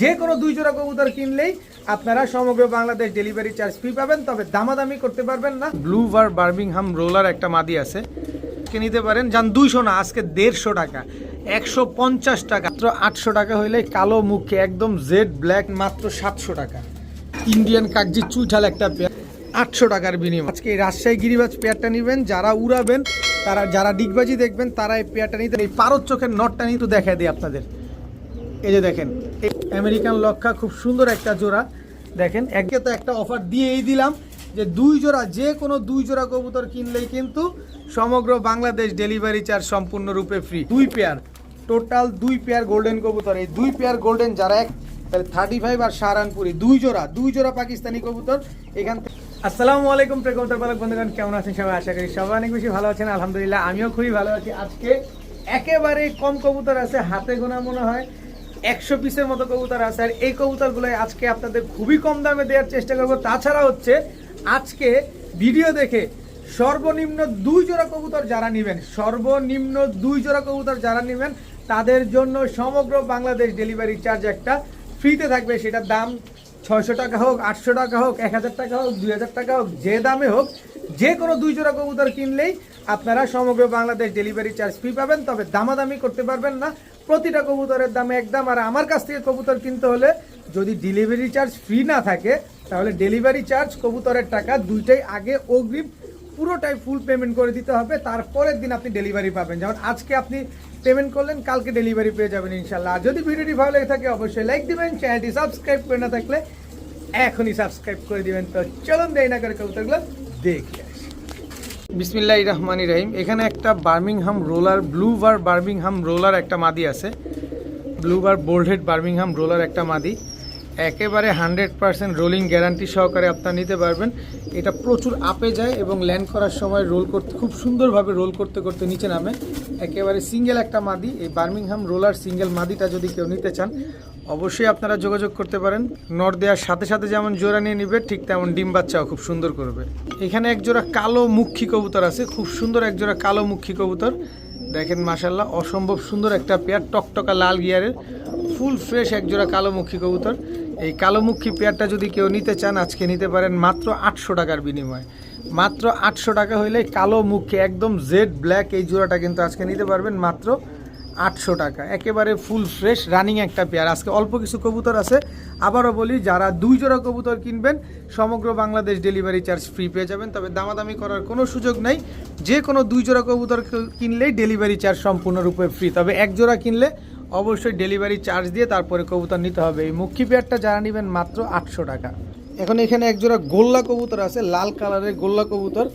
যে কোনো দুই জোড়া কবুতর কিনলেই আপনারা সমগ্র বাংলাদেশ ডেলিভারি চার্জ ফ্রি পাবেন, তবে দামাদামি করতে পারবেন না। ব্লু বার বার্মিংহাম রোলার একটা মাদি আছে। নিতে পারেন? যান দুইশো না, আজকে দেড়শো টাকা। একশো পঞ্চাশ টাকা, মাত্র আটশো টাকা হইলে কালো মুখে একদম জেড ব্ল্যাক মাত্র সাতশো টাকা। ইন্ডিয়ান কাগজি চুইঠাল একটা পেয়ার আটশো টাকার বিনিময়। আজকে রাজশাহী গিরিবাজ পেয়ারটা নেবেন, যারা উড়াবেন, তারা যারা ডিগবাজি দেখবেন, তারা এই পেয়ারটা নিতে এই পারদ চোখের নটটা নিয়ে তো দেখা দিই আপনাদের। এই যে দেখেন আমেরিকান লক্ষা খুব সুন্দর একটা জোড়া। দেখেন, একে তো একটা অফার দিয়েই দিলাম যে দুই জোড়া, যে কোনো দুই জোড়া কবুতর কিনলেই কিন্তু সমগ্র বাংলাদেশ ডেলিভারি চার্জ সম্পূর্ণরূপে ফ্রি দুই পেয়ার টোটাল দুই পেয়ার গোল্ডেন কবুতর। এই দুই পেয়ার গোল্ডেন যারা এক, তাহলে থার্টি ফাইভ আর সাহারানপুরি, দুই জোড়া দুই জোড়া পাকিস্তানি কবুতর এখান থেকে। আসসালামু আলাইকুম প্রেকবুতর পালক বন্ধুগণ, কেমন আছেন সবাই? আশা করি সবাই অনেক বেশি ভালো আছেন। আলহামদুলিল্লাহ, আমিও খুবই ভালো আছি। আজকে একেবারে কম কবুতর আছে, হাতে গোনা মনে হয়। একশো পিসের মতো কবুতর আছে। আর এই কবুতরগুলো আজকে আপনাদের খুবই কম দামে দেওয়ার চেষ্টা করব। তাছাড়া হচ্ছে, আজকে ভিডিও দেখে সর্বনিম্ন দুই জোড়া কবুতর যারা নেবেন, সর্বনিম্ন দুই জোড়া কবুতর যারা নেবেন, তাদের জন্য সমগ্র বাংলাদেশ ডেলিভারি চার্জ একটা ফ্রিতে থাকবে। সেটার দাম ছয়শো টাকা হোক, আটশো টাকা হোক, এক হাজার টাকা হোক, দুই হাজার টাকা হোক, যে দামে হোক যে কোনো দুই জোড়া কবুতর কিনলেই আপনারা সমগ্র বাংলাদেশ ডেলিভারি চার্জ ফ্রি পাবেন। তবে দামাদামি করতে পারবেন না। প্রতিটা কবুতরের দাম একদম, আর আমার কাছ থেকে কবুতর কিনতে হলে যদি ডেলিভারি চার্জ ফ্রি না থাকে, তাহলে ডেলিভারি চার্জ কবুতরের টাকা দুইটাই আগে অগ্রিম পুরোটাই ফুল পেমেন্ট করে দিতে হবে। তারপরের দিন আপনি ডেলিভারি পাবেন। যেমন আজকে আপনি পেমেন্ট করলেন, কালকে ডেলিভারি পেয়ে যাবেন ইনশাল্লাহ আর যদি ভিডিওটি ভালো লেগে থাকে, অবশ্যই লাইক দিবেন চ্যানেলটি সাবস্ক্রাইব করে না থাকলে এখনই সাবস্ক্রাইব করে দিবেন। তো চলুন দেরি না করে কবুতরগুলো দেখে বিসমিল্লাহ রহমানি রহিম। এখানে একটা Birmingham roller, blue bar Birmingham roller একটা মাদি আছে। Blue bar baldhead Birmingham roller একটা মাদি। একেবারে হান্ড্রেড পার্সেন্ট রোলিং গ্যারান্টি সহকারে আপনারা নিতে পারবেন। এটা প্রচুর আপে যায় এবং ল্যান্ড করার সময় রোল করতে, খুব সুন্দরভাবে রোল করতে করতে নিচে নামে। একেবারে সিঙ্গেল একটা মাদি। এই বার্মিংহাম রোলার সিঙ্গেল মাদিটা যদি কেউ নিতে চান অবশ্যই আপনারা যোগাযোগ করতে পারেন। নর দেওয়ার সাথে সাথে যেমন জোড়া নিয়ে নিবে, ঠিক তেমন ডিম বাচ্চাও খুব সুন্দর করবে। এখানে এক জোড়া কালো মুখী কবুতর আছে, খুব সুন্দর এক জোড়া কালো মুখী কবুতর। দেখেন মাসাল্লাহ অসম্ভব সুন্দর একটা পেয়ার, টকটকা লাল গিয়ারের, ফুল ফ্রেশ এক জোড়া কালো মুখী কবুতর। এই কালোমুখী পেয়ারটা যদি কেউ নিতে চান, আজকে নিতে পারেন মাত্র আটশো টাকার বিনিময়ে। মাত্র আটশো টাকা হইলে কালো মুখী, একদম জেড ব্ল্যাক এই জোড়াটা কিন্তু আজকে নিতে পারবেন মাত্র আটশো টাকা। একেবারে ফুল ফ্রেশ রানিং একটা পেয়ার আজকে অল্প কিছু কবুতর আছে। আবারও বলি, যারা দুই জোড়া কবুতর কিনবেন, সমগ্র বাংলাদেশ ডেলিভারি চার্জ ফ্রি পেয়ে যাবেন। তবে দামাদামি করার কোনো সুযোগ নেই। যে কোনো দুই জোড়া কবুতর কিনলেই ডেলিভারি চার্জ সম্পূর্ণরূপে ফ্রি তবে এক জোড়া কিনলে অবশ্যই ডেলিভারি চার্জ দিয়ে তারপরে কবুতর নিতে হবে। এই মুখী পেয়ারটা যারা নেবেন মাত্র আটশো টাকা। এখন এখানে একজোড়া গোল্লা কবুতর আছে, লাল কালারের গোল্লা কবুতর।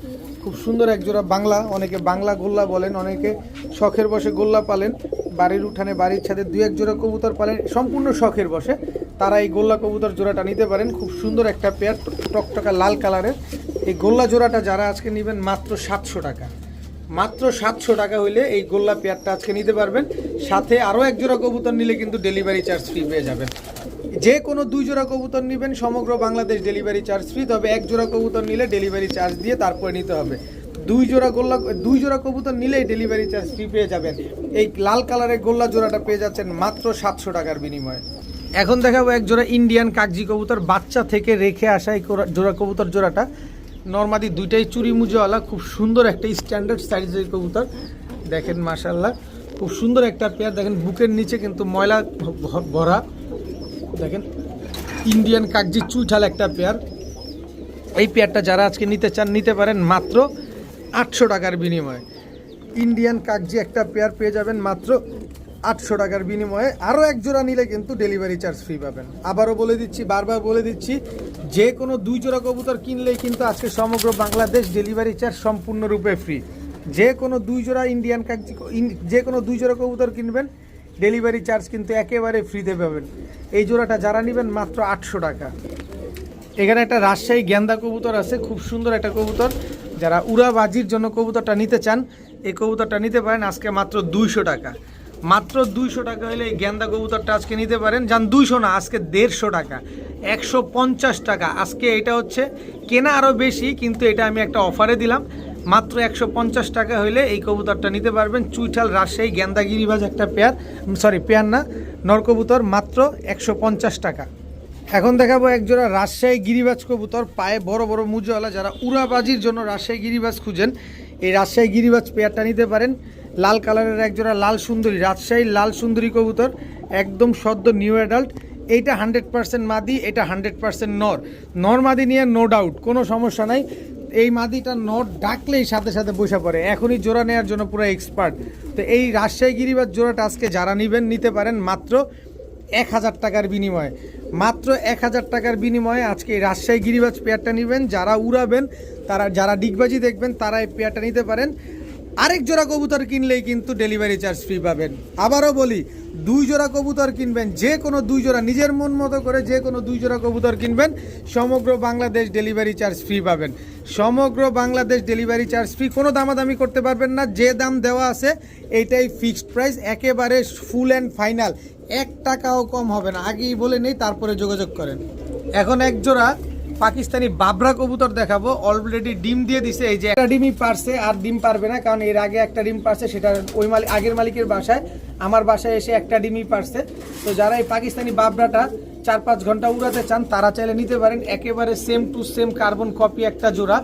খুব সুন্দর একজোড়া বাংলা। অনেকে বাংলা গোল্লা বলেন, অনেকে শখের বসে গোল্লা পালেন। বাড়ির উঠানে বাড়ির ছাদে দুই এক জোড়া কবুতর পালেন, সম্পূর্ণ শখের বসে তারা এই গোল্লা কবুতর জোড়াটা নিতে পারেন, খুব সুন্দর একটা পেয়ার, টকটকা লাল কালারের। এই গোল্লা জোড়াটা যারা আজকে নেবেন মাত্র সাতশো টাকা। মাত্র সাতশো টাকা হইলে এই গোল্লা পেয়ারটা আজকে নিতে পারবেন। সাথে আরও এক জোড়া কবুতর নিলে কিন্তু ডেলিভারি চার্জ ফ্রি পেয়ে যাবেন। যে কোনো দুই জোড়া কবুতর নেবেন, সমগ্র বাংলাদেশ ডেলিভারি চার্জ ফ্রি তবে এক জোড়া কবুতর নিলে ডেলিভারি চার্জ দিয়ে তারপরে নিতে হবে। দুই জোড়া গোল্লা, দুই জোড়া কবুতর নিলেই ডেলিভারি চার্জ ফ্রি পেয়ে যাবেন। এই লাল কালারের গোল্লা জোড়াটা পেয়ে যাচ্ছেন মাত্র সাতশো টাকার বিনিময়ে। এখন দেখাবো এক জোড়া ইন্ডিয়ান কাগজি কবুতর। বাচ্চা থেকে রেখে আসা এই জোড়া কবুতর জোড়াটা। নর্মাদি দুইটাই চুরি মুজোওয়ালা, খুব সুন্দর একটা স্ট্যান্ডার্ড সাইজের কবুতর। দেখেন মাশাল্লাহ খুব সুন্দর একটা পেয়ার দেখেন, বুকের নিচে কিন্তু ময়লা ভরা। দেখেন ইন্ডিয়ান কাগজি চুইঠাল একটা পেয়ার এই পেয়ারটা যারা আজকে নিতে চান, নিতে পারেন মাত্র আটশো টাকার বিনিময়ে। ইন্ডিয়ান কাগজি একটা পেয়ার পেয়ে যাবেন মাত্র আটশো টাকার বিনিময়ে আরও এক জোড়া নিলে কিন্তু ডেলিভারি চার্জ ফ্রি পাবেন। আবারও বলে দিচ্ছি, বারবার বলে দিচ্ছি, যে কোনো দুই জোড়া কবুতর কিনলেই কিন্তু আজকে সমগ্র বাংলাদেশ ডেলিভারি চার্জ সম্পূর্ণরূপে ফ্রি যে কোনো দুই জোড়া ইন্ডিয়ান কাগজি যে কোনো দুই জোড়া কবুতর কিনবেন ডেলিভারি চার্জ কিন্তু একেবারে ফ্রিতে পাবেন। এই জোড়াটা যারা নেবেন মাত্র আটশো টাকা। এখানে একটা রাজশাহী গেন্দা কবুতর আছে, খুব সুন্দর একটা কবুতর। যারা উড়াবাজির জন্য কবুতরটা নিতে চান, এই কবুতরটা নিতে পারেন আজকে মাত্র দুইশো টাকা। মাত্র দুইশো টাকা হলে এই গেন্দা কবুতরটা আজকে নিতে পারেন। যান দুইশো না, আজকে দেড়শো টাকা। একশো পঞ্চাশ টাকা। আজকে এটা হচ্ছে কেনা আরও বেশি, কিন্তু এটা আমি একটা অফারে দিলাম। মাত্র একশো পঞ্চাশ টাকা হইলে এই কবুতরটা নিতে পারবেন। চুইঠাল রাজশাহী গেন্দা গিরিবাজ একটা পেয়ার সরি পেয়ার না নরকবুতর মাত্র একশো পঞ্চাশ টাকা। এখন দেখাবো একজোড়া রাজশাহী গিরিবাজ কবুতর, পায়ে বড় বড় মুজওয়ালা যারা উড়াবাজির জন্য রাজশাহী গিরিবাজ খুঁজেন, এই রাজশাহী গিরিবাজ পেয়ারটা নিতে পারেন। লাল কালারের একজোড়া লাল সুন্দরী রাজশাহীর লাল সুন্দরী কবুতর, একদম সদ্য নিউ অ্যাডাল্ট। এইটা হান্ড্রেড পার্সেন্ট মাদি, এটা হান্ড্রেড পার্সেন্ট নর। নর মাদি নিয়ে নো ডাউট কোনো সমস্যা নাই। এই মাদিটা নট ডাকলেই সাথে সাথে বসে পড়ে। এখনই জোড়া নেওয়ার জন্য পুরো এক্সপার্ট তো এই রাজশাহী গিরিবাজ জোড়াটা আজকে যারা নেবেন, নিতে পারেন মাত্র এক হাজার টাকার বিনিময়ে। মাত্র এক হাজার টাকার বিনিময়ে আজকে এই রাজশাহী গিরিবাজ পেয়ারটা নেবেন। যারা উড়াবেন, তারা, যারা ডিগবাজি দেখবেন, তারা এই পেয়ারটা নিতে পারেন। আরেক জোড়া কবুতর কিনলেই কিন্তু ডেলিভারি চার্জ ফ্রি পাবেন। আবারও বলি, দুই জোড়া কবুতর কিনবেন, যে কোনো দুই জোড়া, নিজের মন মতো করে যে কোনো দুই জোড়া কবুতর কিনবেন, সমগ্র বাংলাদেশ ডেলিভারি চার্জ ফ্রি পাবেন। সমগ্র বাংলাদেশ ডেলিভারি চার্জ ফ্রি কোনো দামাদামি করতে পারবেন না, যে দাম দেওয়া আছে, এইটাই ফিক্সড প্রাইস একেবারে ফুল অ্যান্ড ফাইনাল এক টাকাও কম হবে না, আগেই বলে নেই, তারপরে যোগাযোগ করেন। এখন এক জোড়া পাকিস্তানি বাবরা কবুতর দেখাবো। অলরেডি ডিম দিয়ে দিছে। এই যে একটা ডিমই পারছে, আর ডিম পারবে না, কারণ এর আগে একটা ডিম পারছে, সেটা ওই মালিক আগের মালিকের বাসায়। আমার বাসায় এসে একটা ডিমই পারছে। তো যারা এই পাকিস্তানি বাবরাটা চার পাঁচ ঘণ্টা উড়াতে চান, তারা চাইলে নিতে পারেন। একেবারে same to same carbon copy একটা জোড়া।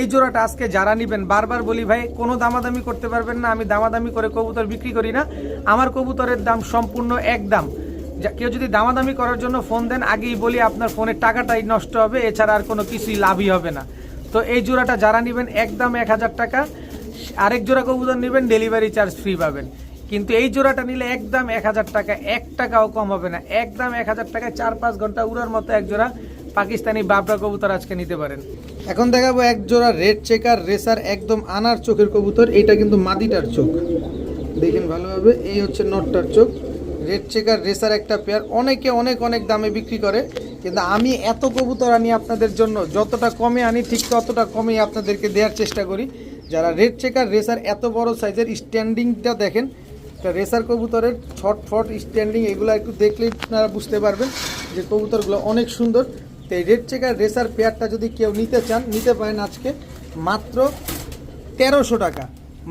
এই জোড়াটা আজকে যারা নিবেন, বারবার বলি ভাই, কোনো দামাদামি করতে পারবেন না। আমি দামাদামি করে কবুতর বিক্রি করি না। আমার কবুতরের দাম সম্পূর্ণ এক দাম কেউ যদি দামাদামি করার জন্য ফোন দেন, আগেই বলি আপনার ফোনের টাকাটাই নষ্ট হবে, এছাড়া আর কোনো কিছুই লাভই হবে না। তো এই জোড়াটা যারা নেবেন, একদম এক হাজার টাকা, আরেক জোড়া কবুতর নেবেন ডেলিভারি চার্জ ফ্রি পাবেন। কিন্তু এই জোড়াটা নিলে একদম এক হাজার টাকা, এক টাকাও কম হবে না। একদম এক হাজার টাকায় চার পাঁচ ঘণ্টা উড়ার মতো এক জোড়া পাকিস্তানি বাবরা কবুতর আজকে নিতে পারেন। এখন দেখাবো এক জোড়া রেড চেকার রেসার একদম আনার চোখের কবুতর। এটা কিন্তু মাদিটার চোখ। দেখেন ভালোভাবে, এই হচ্ছে নটটার চোখ। রেড চেকার রেসার একটা পেয়ার অনেকে অনেক অনেক দামে বিক্রি করে, কিন্তু আমি এত কবুতর আনি আপনাদের জন্য, যতটা কমে আনি, ঠিক ততটা কমে আপনাদেরকে দেওয়ার চেষ্টা করি। যারা রেড চেকার রেসার এত বড় সাইজের স্ট্যান্ডিংটা দেখেন, একটা রেসার কবুতরের ছট ফট স্ট্যান্ডিং এগুলো একটু দেখলেই আপনারা বুঝতে পারবেন যে কবুতরগুলো অনেক সুন্দর। তো এই রেড চেকার রেসার পেয়ারটা যদি কেউ নিতে চান, নিতে পারেন আজকে মাত্র তেরোশো টাকা।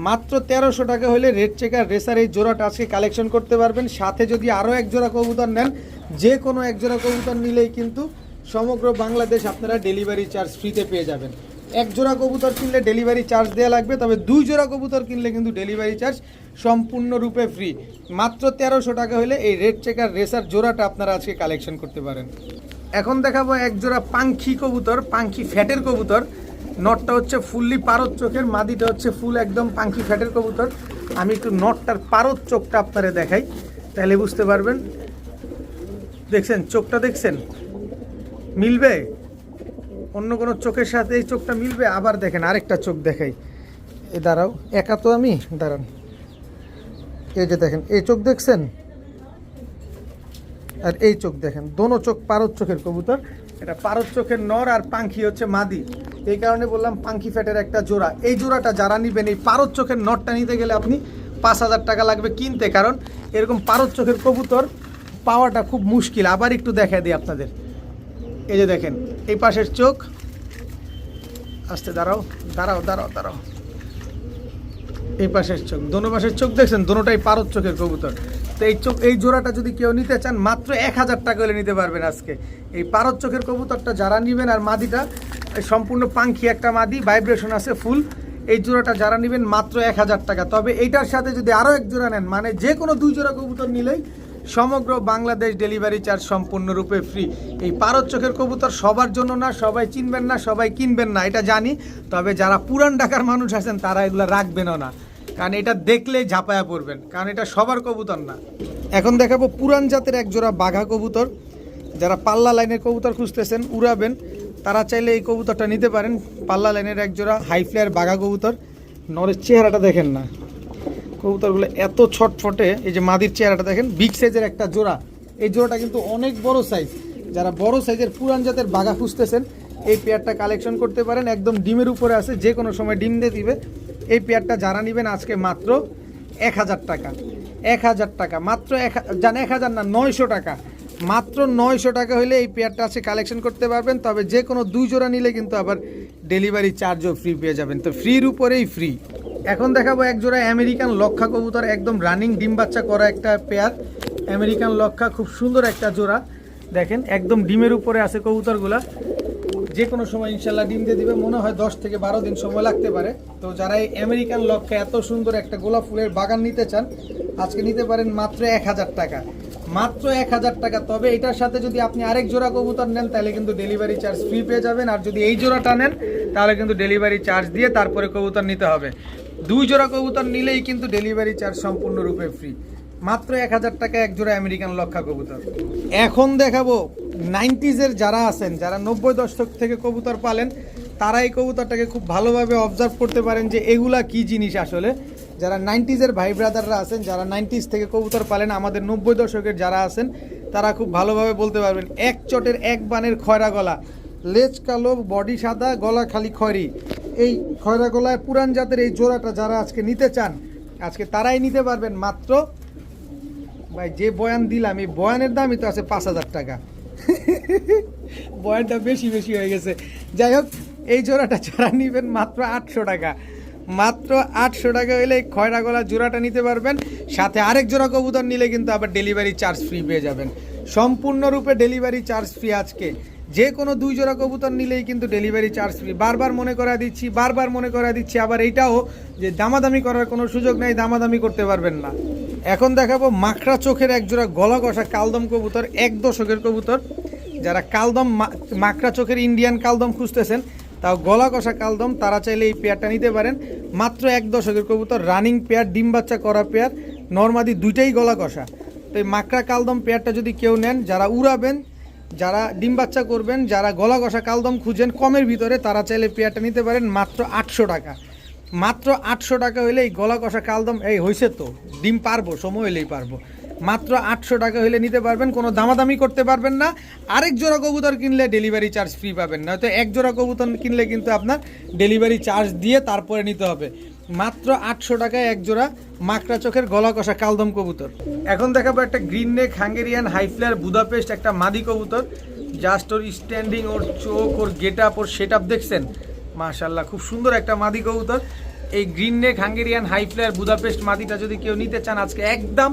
মাত্র তেরোশো টাকা হলে রেড চেকার রেসার এই জোড়াটা আজকে কালেকশন করতে পারবেন। সাথে যদি আরও এক জোড়া কবুতর নেন, যে কোনো এক জোড়া কবুতর নিলেই কিন্তু সমগ্র বাংলাদেশ আপনারা ডেলিভারি চার্জ ফ্রিতে পেয়ে যাবেন। এক জোড়া কবুতর কিনলে ডেলিভারি চার্জ দেওয়া লাগবে, তবে দুই জোড়া কবুতর কিনলে কিন্তু ডেলিভারি চার্জ সম্পূর্ণরূপে ফ্রি মাত্র তেরোশো টাকা হলে এই রেড চেকার রেসার জোড়াটা আপনারা আজকে কালেকশন করতে পারেন। এখন দেখাবো এক জোড়া পাঙ্খি কবুতর, পাঙ্খি ফ্যাটের কবুতর। নটটা হচ্ছে ফুললি পারদ চোখের, মাদিটা হচ্ছে ফুল একদম পাঙ্খি ফ্যাটের কবুতর। আমি একটু নটটার পারদ চোখটা আপনারা দেখাই তাহলে বুঝতে পারবেন। দেখছেন, চোখটা দেখছেন? মিলবে? অন্য কোনো চোখের সাথে এই চোখটা মিলবে? আবার দেখেন, আরেকটা চোখ দেখাই। এ দাঁড়াও, একা তো আমি? দাঁড়ান। এই যে দেখেন, এই চোখ দেখছেন? আর এই চোখ দেখেন, দোনো চোখ পারদ চোখের কবুতর। এটা পারদ চোখের নর আর পাঙ্খি হচ্ছে মাদি। এই কারণে বললাম পাঙ্খি ফ্যাটের একটা জোড়া। এই জোড়াটা যারা নিবেন, এই পারদ চোখের নরটা নিতে গেলে আপনি পাঁচ হাজার টাকা লাগবে কিনতে। কারণ এরকম পারদ চোখের কবুতর পাওয়াটা খুব মুশকিল। আবার একটু দেখা দিই আপনাদের। এই যে দেখেন, এই পাশের চোখ। আস্তে দাঁড়াও দাঁড়াও দাঁড়াও দাঁড়াও। এই পাশের চোখ, দোনো পাশের চোখ দেখছেন? দোনোটাই পারদ চোখের কবুতর। তো এই চোখ এই জোড়াটা যদি কেউ নিতে চান, মাত্র এক হাজার টাকা হলে নিতে পারবেন আজকে। এই পারদ চোখের কবুতরটা যারা নেবেন আর মাদিটা সম্পূর্ণ পাঙ্খি একটা মাদি ভাইব্রেশন আছে ফুল এই জোড়াটা যারা নেবেন, মাত্র এক হাজার টাকা। তবে এইটার সাথে যদি আরও এক জোড়া নেন মানে যে কোনো দুই জোড়া কবুতর নিলেই সমগ্র বাংলাদেশ ডেলিভারি চার্জ সম্পূর্ণরূপে ফ্রি এই পারদ চোখের কবুতর সবার জন্য না, সবাই চিনবেন না, সবাই কিনবেন না, এটা জানি। তবে যারা পুরান ঢাকার মানুষ আছেন, তারা এগুলো রাখবেনও না। কারণ এটা দেখলে ঝাঁপায়া পড়বেন, কারণ এটা সবার কবুতর না। এখন দেখাবো পুরান জাতের এক জোড়া বাঘা কবুতর। যারা পাল্লা লাইনের কবুতর খুঁজতেছেন, উড়াবেন, তারা চাইলে এই কবুতরটা নিতে পারেন। পাল্লা লাইনের এক জোড়া হাই ফ্লেয়ার বাঘা কবুতর। নরের চেহারাটা দেখেন না। কবুতরগুলো এত ছটফটে, এই যে মাদির চেহারাটা দেখেন, বিগ সাইজের একটা জোড়া। এই জোড়াটা কিন্তু অনেক বড় সাইজ। যারা বড় সাইজের পুরান জাতের বাঘা খুঁজতেছেন, এই পেয়ারটা কালেকশন করতে পারেন। একদম ডিমের উপরে আছে যে কোনো সময় ডিম দিয়ে দিবে। এই পেয়ারটা যারা নেবেন আজকে মাত্র এক হাজার টাকা। এক হাজার টাকা, মাত্র এক জান এক হাজার না, নয়শো টাকা। মাত্র নয়শো টাকা হলে এই পেয়ারটা আছে কালেকশন করতে পারবেন, তবে যে কোনো দুই জোড়া নিলে কিন্তু আবার ডেলিভারি চার্জও ফ্রি পেয়ে যাবেন। তো ফ্রির উপরেই ফ্রি এখন দেখাবো এক জোড়া আমেরিকান লক্ষা কবুতর, একদম রানিং ডিম বাচ্চা করা একটা পেয়ার। আমেরিকান লক্ষা, খুব সুন্দর একটা জোড়া। দেখেন, একদম ডিমের উপরে আছে কবুতরগুলা। যে কোনো সময় ইনশাল্লাহ ডিম দিয়ে দিবে। মনে হয় দশ থেকে বারো দিন সময় লাগতে পারে। তো যারা এই আমেরিকান লক্ষ্যে এত সুন্দর একটা গোলাপ ফুলের বাগান নিতে চান, আজকে নিতে পারেন মাত্র এক হাজার টাকা। মাত্র এক হাজার টাকা। তবে এটার সাথে যদি আপনি আরেক জোড়া কবুতর নেন, তাহলে কিন্তু ডেলিভারি চার্জ ফ্রি পেয়ে যাবেন। আর যদি এই জোড়াটা নেন, তাহলে কিন্তু ডেলিভারি চার্জ দিয়ে তারপরে কবুতর নিতে হবে। দুই জোড়া কবুতর নিলেই কিন্তু ডেলিভারি চার্জ সম্পূর্ণরূপে ফ্রি মাত্র এক হাজার টাকা এক জোড়া আমেরিকান লক্ষা কবুতর। এখন দেখাবো নাইনটিজের যারা আছেন, যারা নব্বই দশক থেকে কবুতর পালেন, তারা এই কবুতরটাকে খুব ভালোভাবে অবজার্ভ করতে পারেন যে এগুলা কি জিনিস আসলে। যারা নাইনটিজের ভাই ব্রাদাররা আছেন, যারা নাইনটিজ থেকে কবুতর পালেন, আমাদের নব্বই দশকের যারা আছেন, তারা খুব ভালোভাবে বলতে পারবেন, এক চটের এক বানের খয়রা গলা, লেজ কালো বডি সাদা, গলা খালি খয়রি। এই খয়রা গলায় পুরান জাতের এই জোড়াটা যারা আজকে নিতে চান, আজকে তারাই নিতে পারবেন মাত্র ভাই, যে বয়ান দিলাম, এই বয়ানের দামই তো আছে পাঁচ হাজার টাকা। বয়ানটা বেশি বেশি হয়ে গেছে। যাই হোক, এই জোড়াটা যারা নিবেন মাত্র আটশো টাকা। মাত্র আটশো টাকা হলে খয়রা গলা জোড়াটা নিতে পারবেন। সাথে আরেক জোড়া কবুতর নিলে কিন্তু আবার ডেলিভারি চার্জ ফ্রি পেয়ে যাবেন। সম্পূর্ণরূপে ডেলিভারি চার্জ ফ্রি আজকে। যে কোনো দুই জোড়া কবুতর নিলেই কিন্তু ডেলিভারি চার্জ ফ্রি বারবার মনে করা দিচ্ছি, বারবার মনে করা দিচ্ছি। আবার এইটাও যে দামাদামি করার কোনো সুযোগ নেই, দামাদামি করতে পারবেন না। এখন দেখাবো মাখরা চোখের একজোড়া গলা কষা কালদম কবুতর, এক দশকের কবুতর। যারা কালদম মাকড়া চোখের ইন্ডিয়ান কালদম খুঁজতেছেন, তাও গলা কষা কালদম, তারা চাইলে এই পেয়ারটা নিতে পারেন। মাত্র এক দশকের কবুতর রানিং পেয়ার, ডিম বাচ্চা করা পেয়ার, নর্মাদি দুইটাই গলা কষা তো এই মাকড়া কালদম পেয়ারটা যদি কেউ নেন, যারা উড়াবেন, যারা ডিম বাচ্চা করবেন, যারা গলা কষা কালদম খুঁজেন, কমের ভিতরে তারা চাইলে পেয়ারটা নিতে পারেন মাত্র আটশো টাকা। মাত্র আটশো টাকা হলে এই গলা কষা কালদম, এই হয়েছে তো, ডিম পারব, সময় হলেই পারব। মাত্র আটশো টাকা হলে নিতে পারবেন, কোনো দামাদামি করতে পারবেন না। আরেক জোড়া কবুতর কিনলে ডেলিভারি চার্জ ফ্রি পাবেন না তো এক জোড়া কবুতর কিনলে কিন্তু আপনার ডেলিভারি চার্জ দিয়ে তারপরে নিতে হবে। মাত্র আটশো টাকায় এক জোড়া মাকড়া চোখের গলা কষা কালদম কবুতর। এখন দেখাবো একটা green neck Hungarian highflyer Budapest একটা মাদি কবুতর। জাস্ট ওর স্ট্যান্ডিং ওর চোখ, ওর গেট আপ ওর সেট আপ দেখছেন? মাশাল্লাহ খুব সুন্দর একটা মাদি কবুতর। এই green neck Hungarian highflyer Budapest মাদিটা যদি কেউ নিতে চান, আজকে একদম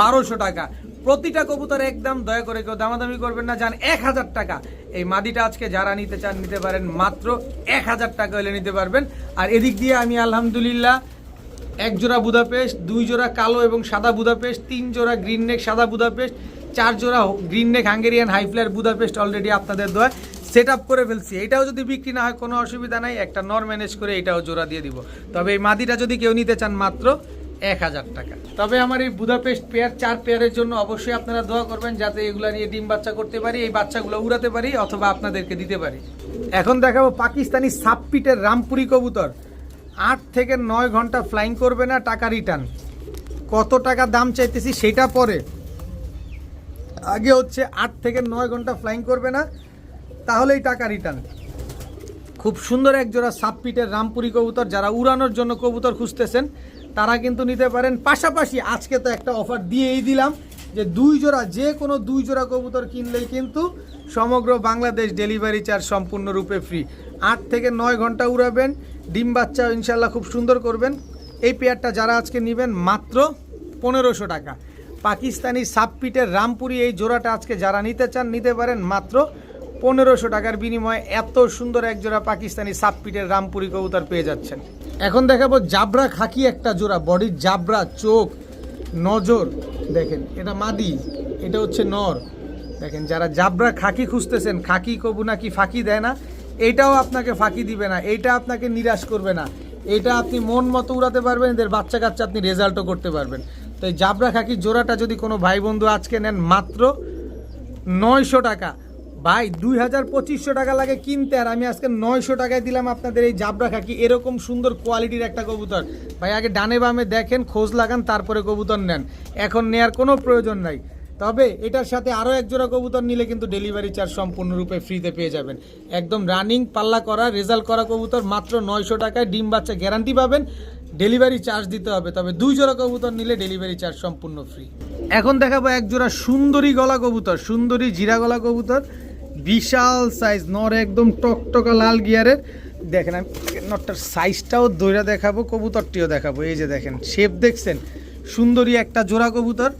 বারোশো টাকা। প্রতিটা কবুতর একদম, দয়া করে কেউ দামাদামি করবেন না, যান এক হাজার টাকা। এই মাদিটা আজকে যারা নিতে চান, নিতে পারেন মাত্র এক হাজার টাকা হলে নিতে পারবেন। আর এদিক দিয়ে আমি আলহামদুলিল্লাহ এক জোড়া বুদাপেস্ট, দুই জোড়া কালো এবং সাদা বুদাপেস্ট, তিন জোড়া গ্রিন নেক সাদা বুদাপেস্ট, চার জোড়া green neck Hungarian highflyer Budapest already আপনাদের দোয়া। সেট আপ করে ফেলছি। এটাও যদি বিক্রি না হয়, কোনো অসুবিধা নাই। একটা নর ম্যানেজ করে এটাও জোড়া দিয়ে দিব। তবে এই মাদিটা যদি কেউ নিতে চান মাত্র এক হাজার টাকা। তবে আমার এই বুদাপেস্ট পেয়ার চার পেয়ারের জন্য অবশ্যই আপনারা দোয়া করবেন, যাতে এগুলা নিয়ে ডিম বাচ্চা করতে পারি, এই বাচ্চাগুলো উড়াতে পারি, অথবা আপনাদেরকে দিতে পারি। এখন দেখাবো পাকিস্তানি সাপপিটের রামপুরি কবুতর। আট থেকে নয় ঘণ্টা ফ্লাইং করবে না, টাকা রিটার্ন কত টাকা দাম চাইতেছি সেটা পরে। আগে হচ্ছে আট থেকে নয় ঘণ্টা ফ্লাইং করবে না তাহলেই টাকা রিটার্ন খুব সুন্দর এক জোড়া সাপপিটের রামপুরি কবুতর, যারা উড়ানোর জন্য কবুতর খুঁজতেছেন, তারা কিন্তু নিতে পারেন। পাশাপাশি আজকে তো একটা অফার দিয়েই দিলাম যে দুই জোড়া, যে কোনো দুই জোড়া কবুতর কিনলেই কিন্তু সমগ্র বাংলাদেশ ডেলিভারি চার্জ সম্পূর্ণরূপে ফ্রি আট থেকে নয় ঘণ্টা উড়াবেন, ডিম বাচ্চা ইনশাল্লাহ খুব সুন্দর করবেন। এই পেয়ারটা যারা আজকে নেবেন, মাত্র পনেরোশো টাকা। পাকিস্তানি সাবপিটের রামপুরি এই জোড়াটা আজকে যারা নিতে চান, নিতে পারেন মাত্র পনেরোশো টাকার বিনিময়ে এত সুন্দর এক জোড়া পাকিস্তানি সাবপিটের রামপুরি কবুতর পেয়ে যাচ্ছেন। এখন দেখাবো জাবরা খাকি একটা জোড়া, বডির জাবরা চোখ, নজর, দেখেন, এটা মাদি, এটা হচ্ছে নর। দেখেন, যারা জাবরা খাকি খুঁজতেছেন, খাকি কবু নাকি ফাঁকি দেয় না, এটাও আপনাকে ফাঁকি দিবে না এইটা আপনাকে নিরাশ করবে না। এটা আপনি মন মতো উড়াতে পারবেন, এদের বাচ্চা কাচ্চা আপনি রেজাল্টও করতে পারবেন। তো এই জাবরা খাকির জোড়াটা যদি কোনো ভাই বন্ধু আজকে নেন মাত্র নয়শো টাকা। ভাই, দুই হাজার পঁচিশশো টাকা লাগে কিনতে, আর আমি আজকে নয়শো টাকায় দিলাম আপনাদের এই জাবরা খাকি। এরকম সুন্দর কোয়ালিটির একটা কবুতর। ভাই, আগে ডানে বামে দেখেন, খোঁজ লাগান, তারপরে কবুতর নেন। এখন নেয়ার কোনো প্রয়োজন নাই। তবে এটার সাথে আরও এক জোড়া কবুতর নিলে কিন্তু ডেলিভারি চার্জ সম্পূর্ণরূপে ফ্রিতে পেয়ে যাবেন। একদম রানিং পাল্লা করা রেজাল্ট করা কবুতর, মাত্র নয়শো টাকায় ডিম বাচ্চা গ্যারান্টি পাবেন। ডেলিভারি চার্জ দিতে হবে, তবে দুই জোড়া কবুতর নিলে ডেলিভারি চার্জ সম্পূর্ণ ফ্রি এখন দেখাবো এক জোড়া সুন্দরী গলা কবুতর, সুন্দরী জিরা গলা কবুতর। বিশাল সাইজ নর একদম টকটকা লাল গিয়ারের দেখেন আমি নটটার সাইজটাও দইরা দেখাবো, কবুতরটিও দেখাবো। এই যে দেখেন শেপ দেখছেন? সুন্দরী একটা জোড়া কবুতর,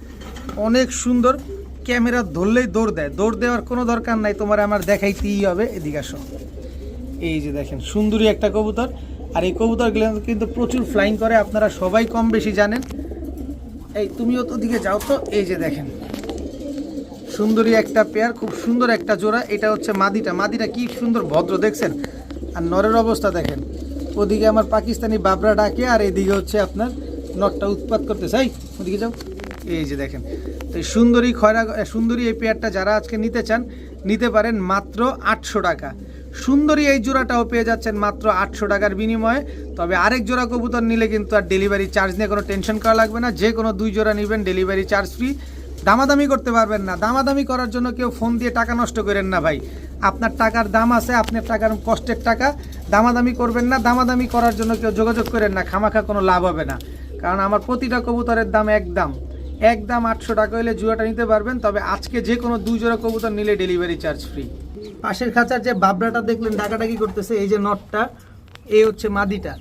অনেক সুন্দর। ক্যামেরা ধরলেই দৌড় দেয়। দৌড় দেওয়ার কোনো দরকার নাই, তোমার আমার দেখাইতেই হবে। এদিকে আসো। এই যে দেখেন, সুন্দরী একটা কবুতর। আর এই কবুতরগুলো কিন্তু প্রচুর ফ্লাইং করে, আপনারা সবাই কম বেশি জানেন। এই তুমিও তো দিকে যাও তো। এই যে দেখেন সুন্দরী একটা পেয়ার খুব সুন্দর একটা জোড়া। এটা হচ্ছে মাদিটা। মাদিটা কি সুন্দর ভদ্র, দেখছেন? আর নরের অবস্থা দেখেন। ওদিকে আমার পাকিস্তানি বাবরা ডাকে, আর এদিকে হচ্ছে আপনার নটটা উৎপাত করতে চাই ওদিকে যাও। এই যে দেখেন। তো সুন্দরী খয়রা সুন্দরী এই পেয়ারটা যারা আজকে নিতে চান, নিতে পারেন মাত্র আটশো টাকা। সুন্দরী এই জোড়াটাও পেয়ে যাচ্ছেন মাত্র আটশো টাকার বিনিময়ে। তবে আরেক জোড়া কবুতর নিলে কিন্তু আর ডেলিভারি চার্জ নিয়ে কোনো টেনশন করা লাগবে না। যে কোনো দুই জোড়া নেবেন ডেলিভারি চার্জ ফ্রি দামাদামি করতে পারবেন না। দামাদামি করার জন্য কেউ ফোন দিয়ে টাকা নষ্ট করেন না ভাই। আপনার টাকার দাম আছে, আপনার টাকার কষ্টের টাকা। দামাদামি করবেন না, দামাদামি করার জন্য কেউ যোগাযোগ করেন না, খামাখা কোনো লাভ হবে না। কারণ আমার প্রতিটা কবুতরের দাম এক দাম এক দাম আটশো টাকা হলে জুয়াটা নিতে পারবেন, তবে আজকে যে কোনো দুই জোড়া কবুতর নিলে ডেলিভারি চার্জ ফ্রি পাশের খাঁচার যে বাবরাটা দেখলেন, ডাকাডাকি করতেছে, এই যে নটটা, এই হচ্ছে মাদিটা।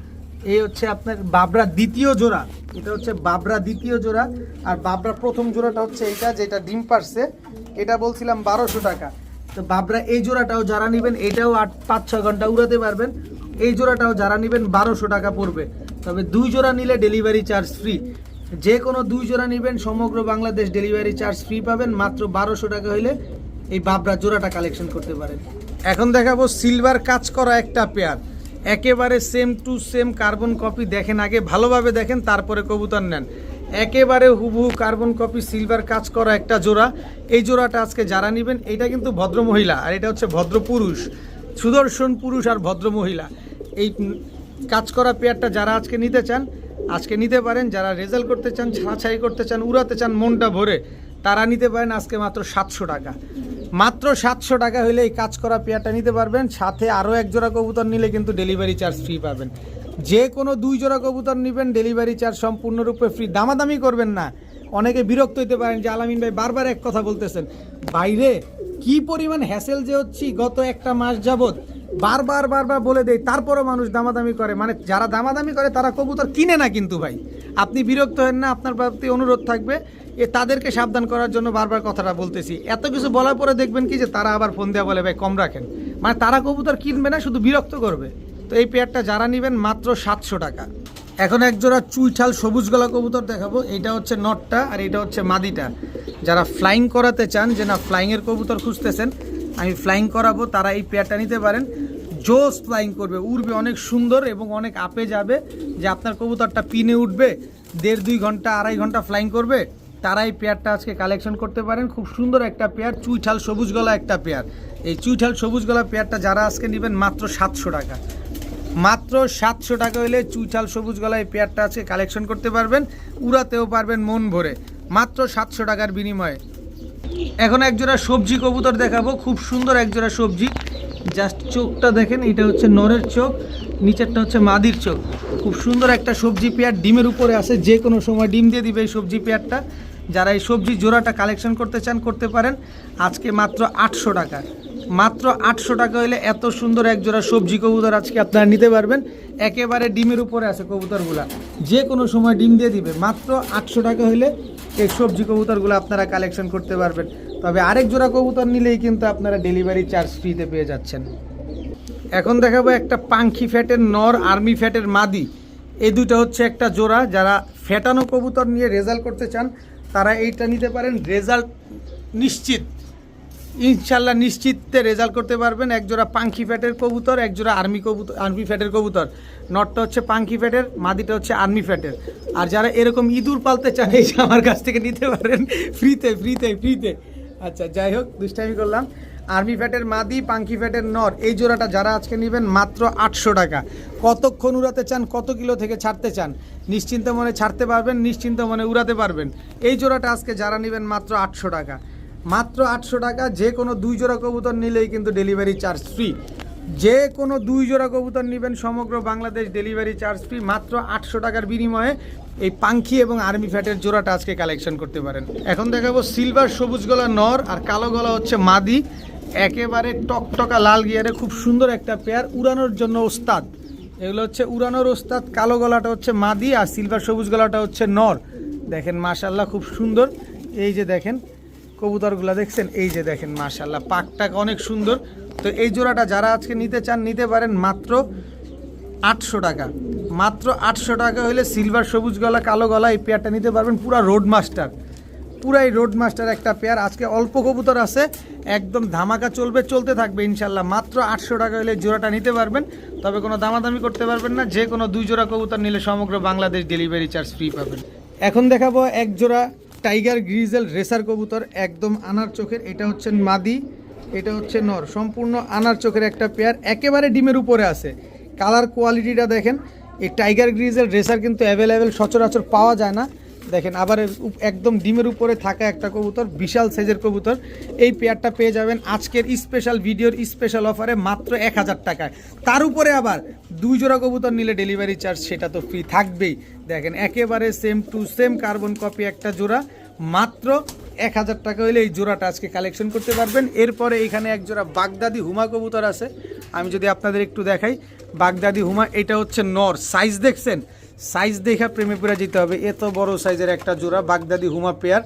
এই হচ্ছে আপনার বাবরা দ্বিতীয় জোড়া। এটা হচ্ছে বাবরা দ্বিতীয় জোড়া। আর বাবরা প্রথম জোড়াটা হচ্ছে এটা যেটা ডিম পারছে। এটা বলছিলাম বারোশো টাকা। তো বাবরা এই জোড়াটাও যারা নেবেন, এটাও আট, পাঁচ, ছয় ঘণ্টা উড়াতে পারবেন। এই জোড়াটাও যারা নেবেন, বারোশো টাকা পড়বে। তবে দুই জোড়া নিলে ডেলিভারি চার্জ ফ্রি। যে কোনো দুই জোড়া নেবেন, সমগ্র বাংলাদেশ ডেলিভারি চার্জ ফ্রি পাবেন। মাত্র বারোশো টাকা হইলে এই বাবরা জোড়াটা কালেকশন করতে পারেন। এখন দেখাবো সিলভার কাজ করা একটা পেয়ার। একেবারে same to same carbon copy দেখেন আগে, ভালোভাবে দেখেন, তারপরে কবুতর নেন। একেবারে হুবহু কার্বন কপি সিলভার কাজ করা একটা জোড়া। এই জোড়াটা আজকে যারা নেবেন এটা কিন্তু ভদ্র মহিলা আর এটা হচ্ছে ভদ্র পুরুষ সুদর্শন পুরুষ আর ভদ্র মহিলা এই কাজ করা পেয়ারটা যারা আজকে নিতে চান, আজকে নিতে পারেন। যারা রেজাল্ট করতে চান ছাড়াছাড়ি করতে চান, উড়াতে চান, মনটা ভরে, তারা নিতে পারেন আজকে মাত্র সাতশো টাকা। মাত্র সাতশো টাকা হলে এই কাজ করা পেয়ারটা নিতে পারবেন। সাথে আরও এক জোড়া কবুতর নিলে কিন্তু ডেলিভারি চার্জ ফ্রি পাবেন। যে কোনো দুই জোড়া কবুতর নেবেন ডেলিভারি চার্জ সম্পূর্ণরূপে ফ্রি দামাদামি করবেন না। অনেকে বিরক্ত হতে পারেন যে আলামিন ভাই বারবার এক কথা বলতেছেন। বাইরে কি পরিমাণ হ্যাসেল যে হচ্ছি, গত একটা মাস যাবত বারবার বারবার বলে দেয় তারপরও মানুষ দামাদামি করে। মানে যারা দামাদামি করে, তারা কবুতর কিনে না কিন্তু ভাই। আপনি বিরক্ত হেন না, আপনার প্রতি অনুরোধ থাকবে। এ, তাদেরকে সাবধান করার জন্য বারবার কথাটা বলতেছি। এত কিছু বলার পরে দেখবেন কি যে তারা আবার ফোন দেওয়া বলে, ভাই, কম রাখেন। মানে তারা কবুতর কিনবে না, শুধু বিরক্ত করবে। তো এই পেয়ারটা যারা নেবেন, মাত্র সাতশো টাকা। এখন এক জোড়া চুইঠাল সবুজ গলা কবুতর দেখাবো। এটা হচ্ছে নটটা আর এটা হচ্ছে মাদিটা। যারা ফ্লাইং করাতে চান, যে না ফ্লাইংয়ের কবুতর খুঁজতেছেন, আমি ফ্লাইং করাবো, তারা এই পেয়ারটা নিতে পারেন। জোস ফ্লাইং করবে, উড়বে অনেক সুন্দর এবং অনেক আপে যাবে, যে আপনার কবুতরটা পিনে উঠবে, দেড় দুই ঘণ্টা, আড়াই ঘণ্টা ফ্লাইং করবে তারা এই পেয়ারটা আজকে কালেকশন করতে পারেন। খুব সুন্দর একটা পেয়ার, চুইঠাল সবুজ গলা একটা পেয়ার। এই চুইঠাল সবুজ গলা পেয়ারটা যারা আজকে নেবেন মাত্র সাতশো টাকা। মাত্র সাতশো টাকা হলে চুইঠাল সবুজ গলায় পেয়ারটা আছে কালেকশন করতে পারবেন, উড়াতেও পারবেন মন ভরে। মাত্র সাতশো টাকার বিনিময়ে। এখন একজোড়া সবজি কবুতর দেখাবো, খুব সুন্দর একজোড়া সবজি। জাস্ট চোখটা দেখেন, এটা হচ্ছে নরের চোখ, নিচেরটা হচ্ছে মাদির চোখ। খুব সুন্দর একটা সবজি পেয়ার, ডিমের উপরে আছে যে কোনো সময় ডিম দিয়ে দিবে এই সবজি পেয়ারটা। যারা এই সবজি জোড়াটা কালেকশন করতে চান, করতে পারেন। আজকে মাত্র আটশো টাকা। মাত্র আটশো টাকা হলে এত সুন্দর এক জোড়া সবজি কবুতর আজকে আপনারা নিতে পারবেন। একেবারে ডিমের উপরে আছে কবুতরগুলা। যে কোনো সময় ডিম দিয়ে দিবে। মাত্র আটশো টাকা হলে এই সবজি কবুতরগুলো আপনারা কালেকশন করতে পারবেন। তবে আরেক জোড়া কবুতর নিলেই কিন্তু আপনারা ডেলিভারি চার্জ ফ্রিতে পেয়ে যাচ্ছেন। এখন দেখাবো একটা পাঙ্খি ফ্যাটের নর আর্মি ফ্যাটের মাদি। এই দুটো হচ্ছে একটা জোড়া, যারা ফ্যাটানো কবুতর নিয়ে রেজাল্ট করতে চান, তারা এইটা নিতে পারেন। রেজাল্ট নিশ্চিত, ইনশাল্লাহ নিশ্চিতে রেজাল্ট করতে পারবেন। এক জোড়া পাঙ্খি ফ্যাটের কবুতর, এক জোড়া আর্মি কবুতর আর্মি ফ্যাটের কবুতর। নটটা হচ্ছে পাঙ্খি ফ্যাটের, মাদিটা হচ্ছে আর্মি ফ্যাটের। আর যারা এরকম ইঁদুর পালতে চান, এই আমার কাছ থেকে নিতে পারেন। ফ্রিতে ফ্রিতে ফ্রিতে আচ্ছা যাই হোক, দুষ্টামি করলাম। আর্মি ফ্যাটের মাদি, পাঙ্কি ফ্যাটের নর, এই জোড়াটা যারা আজকে নেবেন মাত্র আটশো টাকা। কতক্ষণ উড়াতে চান, কত কিলো থেকে ছাড়তে চান, নিশ্চিন্ত মনে ছাড়তে পারবেন, নিশ্চিন্ত মনে উড়াতে পারবেন। এই জোড়াটা আজকে যারা নেবেন মাত্র আটশো টাকা। মাত্র আটশো টাকা, যে কোনো দুই জোড়া কবুতর নিলেই কিন্তু ডেলিভারি চার্জ ফ্রি যে কোনো দুই জোড়া কবুতর নেবেন সমগ্র বাংলাদেশ ডেলিভারি চার্জ ফ্রি মাত্র আটশো টাকার বিনিময়ে এই পাঙ্খি এবং আর্মি ফ্যাটের জোড়াটা আজকে কালেকশন করতে পারেন। এখন দেখাবো সিলভার সবুজ গলা নর আর কালো গলা হচ্ছে মাদি। একেবারে টকটকা লাল গিয়ারে খুব সুন্দর একটা পেয়ার উড়ানোর জন্য ওস্তাদ। এগুলো হচ্ছে উড়ানোর ওস্তাদ, কালো গলাটা হচ্ছে মাদি আর সিলভার সবুজ গলাটা হচ্ছে নর। দেখেন মাশাল্লাহ খুব সুন্দর। এই যে দেখেন, কবুতরগুলো দেখছেন? এই যে দেখেন মাশাল্লাহ পাকটা অনেক সুন্দর। তো এই জোড়াটা যারা আজকে নিতে চান, নিতে পারেন মাত্র আটশো টাকা। মাত্র আটশো টাকা হলে সিলভার সবুজ গলা, কালো গলা এই পেয়ারটা নিতে পারবেন পুরা রোড মাস্টার পুরাই রোড মাস্টার একটা পেয়ার আজকে অল্প কবুতর আছে, একদম ধামাকা চলবে, চলতে থাকবে ইনশাল্লাহ মাত্র আটশো টাকা হলে জোড়াটা নিতে পারবেন, তবে কোনো দামাদামি করতে পারবেন না। যে কোনো দুই জোড়া কবুতর নিলে সমগ্র বাংলাদেশ ডেলিভারি চার্জ ফ্রি পাবেন। এখন দেখাবো এক জোড়া টাইগার গ্রিজেল রেসার কবুতর, একদম আনার চোখের। এটা হচ্ছে মাদি, এটা হচ্ছে নর। সম্পূর্ণ আনার চোখের একটা পেয়ার একেবারে ডিমের উপরে আছে। কালার কোয়ালিটিটা দেখেন, এই টাইগার গ্রিজের রেসার কিন্তু অ্যাভেলেবেল, সচরাচর পাওয়া যায় না। দেখেন, আবার একদম ডিমের উপরে থাকা একটা কবুতর, বিশাল সাইজের কবুতর। এই পেয়ারটা পেয়ে যাবেন আজকের স্পেশাল ভিডিওর স্পেশাল অফারে মাত্র এক হাজার টাকায়। তার উপরে আবার দুই জোড়া কবুতর নিলে ডেলিভারি চার্জ সেটা তো ফ্রি থাকবেই। দেখেন, একেবারে same to same carbon copy একটা জোড়া, মাত্র এক হাজার টাকা হইলে এই জোড়াটা আজকে কালেকশন করতে পারবেন। এরপরে এখানে এক জোড়া বাগদাদি হুমা কবুতর আছে। আমি যদি আপনাদের একটু দেখাই, বাগদাদি হুমা, এটা হচ্ছে নর। সাইজ দেখছেন? সাইজ দেখা প্রেমে পড়ে যেতে হবে। এত বড় সাইজের একটা জোড়া বাগদাদি হুমা পেয়ার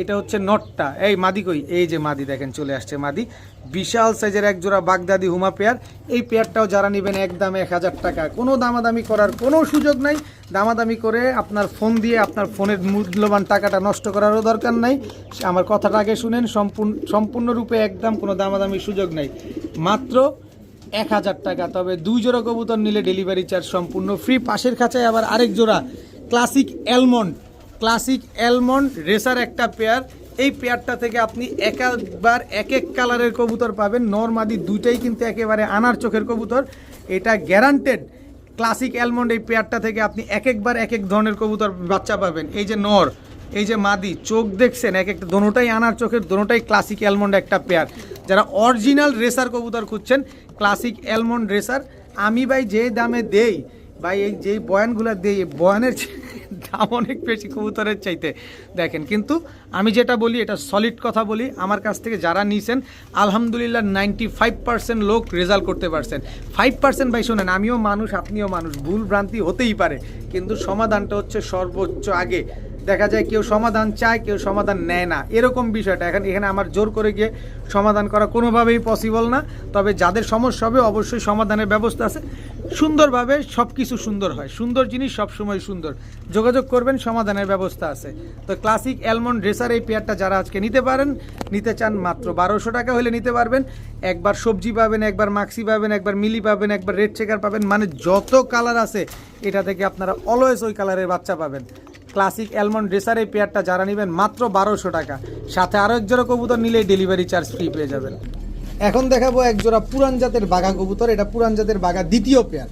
এটা হচ্ছে নটটা। এই মাদি কই? এই যে মাদি দেখেন, চলে আসছে মাদি। বিশাল সাইজের এক জোড়া বাগদাদি হুমা পেয়ার। এই পেয়ারটাও যারা নেবেন একদম এক হাজার টাকা। কোনো দামাদামি করার কোনো সুযোগ নাই। দামাদামি করে আপনার ফোন দিয়ে আপনার ফোনের মূল্যবান টাকাটা নষ্ট করারও দরকার নাই। আমার কথাটা আগে শুনেন, সম্পূর্ণ সম্পূর্ণরূপে একদম কোনো দামাদামির সুযোগ নাই। মাত্র এক হাজার টাকা। তবে দুই জোড়া কবুতর নিলে ডেলিভারি চার্জ সম্পূর্ণ ফ্রি পাশের খাঁচায় আবার আরেক জোড়া classic almond classic almond racer একটা পেয়ার। এই পেয়ারটা থেকে আপনি একবার এক এক কালারের কবুতর পাবেন। নর্মাদি দুইটাই কিন্তু একেবারে আনার চোখের কবুতর। এটা গ্যারান্টেড ক্লাসিক অ্যালমন্ড এই পেয়ারটা থেকে আপনি এক একবার এক এক ধরনের কবুতর বাচ্চা পাবেন। এই যে নর, এই যে মাদি, চোখ দেখছেন, এক একটা দোনোটাই আনার চোখের, দোনোটাই ক্লাসিক অ্যালমন্ড একটা পেয়ার। যারা অরিজিনাল রেসার কবুতর খুঁজছেন, ক্লাসিক অ্যালমন্ড রেসার, আমি ভাই যে দামে দেই, ভাই এই যেই বয়ানগুলো দেই, বয়ানের দাম অনেক বেশি কবুতরের চাইতে। দেখেন, কিন্তু আমি যেটা বলি, এটা সলিড কথা বলি, আমার কাছ থেকে যারা নিয়েছেন আলহামদুলিল্লাহ নাইনটি ফাইভ পার্সেন্ট লোক রেজাল্ট করতে পারছেন। ফাইভ পার্সেন্ট ভাই, শোনেন, আমিও মানুষ, আপনিও মানুষ, ভুল ভ্রান্তি হতেই পারে, কিন্তু সমাধানটা হচ্ছে সর্বোচ্চ আগে। দেখা যায় কেউ সমাধান চায়, কেউ সমাধান নেয় না। এরকম বিষয়টা। এখন এখানে আমার জোর করে গিয়ে সমাধান করা কোনোভাবেই পসিবল না। তবে যাদের সমস্যা হবে, অবশ্যই সমাধানের ব্যবস্থা আছে। সুন্দরভাবে সব কিছু সুন্দর হয়। সুন্দর জিনিস সবসময় সুন্দর। যোগাযোগ করবেন, সমাধানের ব্যবস্থা আছে। তো ক্লাসিক অ্যালমন্ড ড্রেসার এই পেয়ারটা যারা আজকে নিতে পারেন, নিতে চান মাত্র বারোশো টাকা হলে নিতে পারবেন। একবার সবজি পাবেন, একবার মাক্সি পাবেন, একবার মিলি পাবেন, একবার রেড চেকার পাবেন। মানে যত কালার আছে, এটা থেকে আপনারা অলওয়েজ ওই কালারের বাচ্চা পাবেন। ক্লাসিক অ্যালমন্ড ড্রেসার এই পেয়ারটা যারা নেবেন মাত্র বারোশো টাকা। সাথে আরও এক জোড়া কবুতর নিলেই ডেলিভারি চার্জ ফ্রি পেয়ে যাবেন। এখন দেখাবো এক জোড়া পুরান জাতের বাঘা কবুতর, এটা পুরান জাতের বাঘা দ্বিতীয় পেয়ার।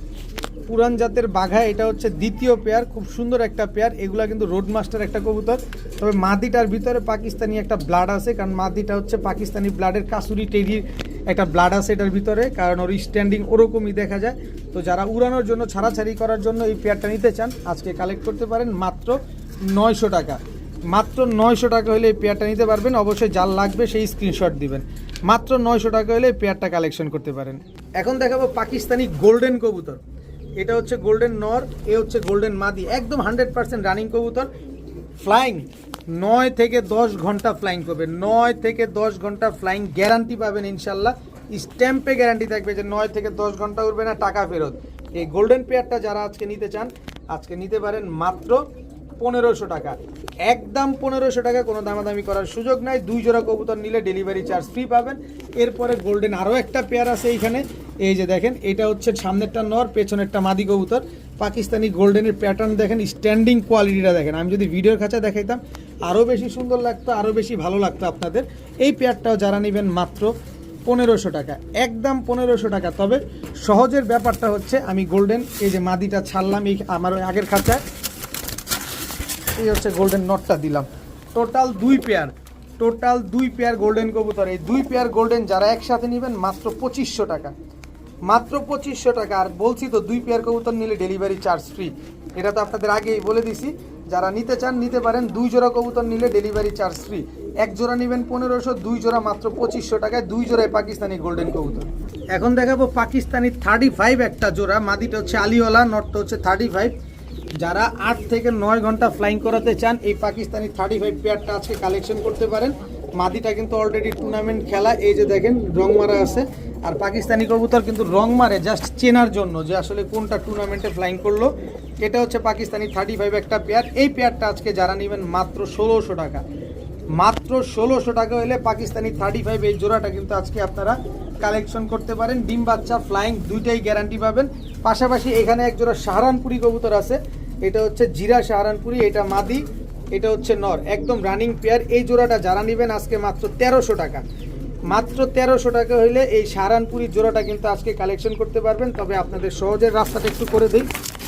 পুরান জাতের বাঘা, এটা হচ্ছে দ্বিতীয় পেয়ার, খুব সুন্দর একটা পেয়ার, এগুলা কিন্তু রোড মাস্টার একটা কবুতর। তবে মাদিটার ভিতরে পাকিস্তানি একটা ব্লাড আছে, কারণ মাদিটা হচ্ছে পাকিস্তানি ব্লাডের কাসুরি টেরির একটা ব্লাড আছে এটার ভিতরে, কারণ ওর স্ট্যান্ডিং ওরকমই দেখা যায়। তো যারা উড়ানোর জন্য, ছাড়াছাড়ি করার জন্য এই পেয়ারটা নিতে চান, আজকে কালেক্ট করতে পারেন মাত্র নয়শো টাকা। মাত্র নয়শো টাকা হলে এই পেয়ারটা নিতে পারবেন। অবশ্যই যার লাগবে সেই স্ক্রিনশট দিবেন। মাত্র নয়শো টাকা হলে এই পেয়ারটা কালেকশন করতে পারেন। এখন দেখাবো পাকিস্তানি গোল্ডেন কবুতর। এটা হচ্ছে গোল্ডেন নর, এ হচ্ছে গোল্ডেন মাদি। একদম হান্ড্রেড পার্সেন্ট রানিং কবুতর। ফ্লাইং নয় থেকে দশ ঘণ্টা ফ্লাইং করবে নয় থেকে দশ ঘণ্টা ফ্লাইং গ্যারান্টি পাবেন ইনশাল্লাহ। স্ট্যাম্পে গ্যারান্টি থাকবে যে নয় থেকে দশ ঘণ্টা উঠবে না, টাকা ফেরত। এই গোল্ডেন পেয়ারটা যারা আজকে নিতে চান, আজকে নিতে পারেন মাত্র পনেরোশো টাকা। একদম পনেরোশো টাকা, কোনো দামাদামি করার সুযোগ নাই। দুই জোড়া কবুতর নিলে ডেলিভারি চার্জ ফ্রি পাবেন। এরপরে গোল্ডেন আরও একটা পেয়ার আছে এইখানে। এই যে দেখেন, এটা হচ্ছে সামনেরটা নর, পেছনেরটা মাদি কবুতর। পাকিস্তানি গোল্ডেনের প্যাটার্ন দেখেন স্ট্যান্ডিং কোয়ালিটিটা দেখেন। আমি যদি ভিডিওর কাছে দেখাইতাম, আরও বেশি সুন্দর লাগতো, আরও বেশি ভালো লাগতো আপনাদের। এই পেয়ারটাও যারা নেবেন মাত্র পনেরোশো টাকা। একদম পনেরোশো টাকা। তবে সহজের ব্যাপারটা হচ্ছে, আমি গোল্ডেন এই যে মাদিটা ছাড়লাম এই আমার আগের খাঁচায়। এই হচ্ছে গোল্ডেন নটটা দিলাম। টোটাল দুই পেয়ার টোটাল দুই পেয়ার গোল্ডেন কবুতর। এই দুই পেয়ার গোল্ডেন যারা একসাথে নেবেন, মাত্র পঁচিশশো টাকা। মাত্র পঁচিশশো টাকা। আর বলছি তো, দুই পেয়ার কবুতর নিলে ডেলিভারি চার্জ ফ্রি এটা তো আপনাদের আগেই বলে দিছি। যারা নিতে চান, নিতে পারেন। দুই জোড়া কবুতর নিলে ডেলিভারি চার্জ ফ্রি এক জোড়া নেবেন পনেরোশো, দুই জোড়া মাত্র পঁচিশশো টাকায়। দুই জোড়ায় পাকিস্তানি গোল্ডেন কবুতর। এখন দেখাবো পাকিস্তানি থার্টি ফাইভ একটা জোড়া। মাদিটা হচ্ছে আলিওয়ালা নটটা হচ্ছে থার্টি ফাইভ যারা আট থেকে নয় ঘণ্টা ফ্লাইং করাতে চান, এই পাকিস্তানি থার্টি ফাইভ পেয়ারটা আজকে কালেকশন করতে পারেন। মাদিটা কিন্তু অলরেডি টুর্নামেন্ট খেলা, এই যে দেখেন, রং মারা আছে। আর পাকিস্তানি কবুতর কিন্তু রং মারে জাস্ট চেনার জন্য যে আসলে কোনটা টুর্নামেন্টে ফ্লাইং করল। এটা হচ্ছে পাকিস্তানি থার্টি ফাইভ একটা পেয়ার এই পেয়ারটা আজকে যারা নেবেন মাত্র ষোলোশো টাকা। মাত্র ষোলোশো টাকা হলে পাকিস্তানি থার্টি ফাইভ এই জোড়াটা কিন্তু আজকে আপনারা কালেকশন করতে পারেন। ডিম বাচ্চা ফ্লাইং দুইটাই গ্যারান্টি পাবেন। পাশাপাশি এখানে এক জোড়া সাহারানপুরি কবুতর আছে। এটা হচ্ছে জিরা সাহারানপুরি, এটা মাদি, এটা হচ্ছে নর। একদম রানিং পেয়ার এই জোড়াটা যারা নেবেন আজকে মাত্র তেরোশো টাকা। মাত্র তেরোশো টাকা হইলে এই সাহারানপুরি জোড়াটা কিন্তু আজকে কালেকশন করতে পারবেন। তবে আপনাদের সহজের রাস্তাটা একটু করে দিই।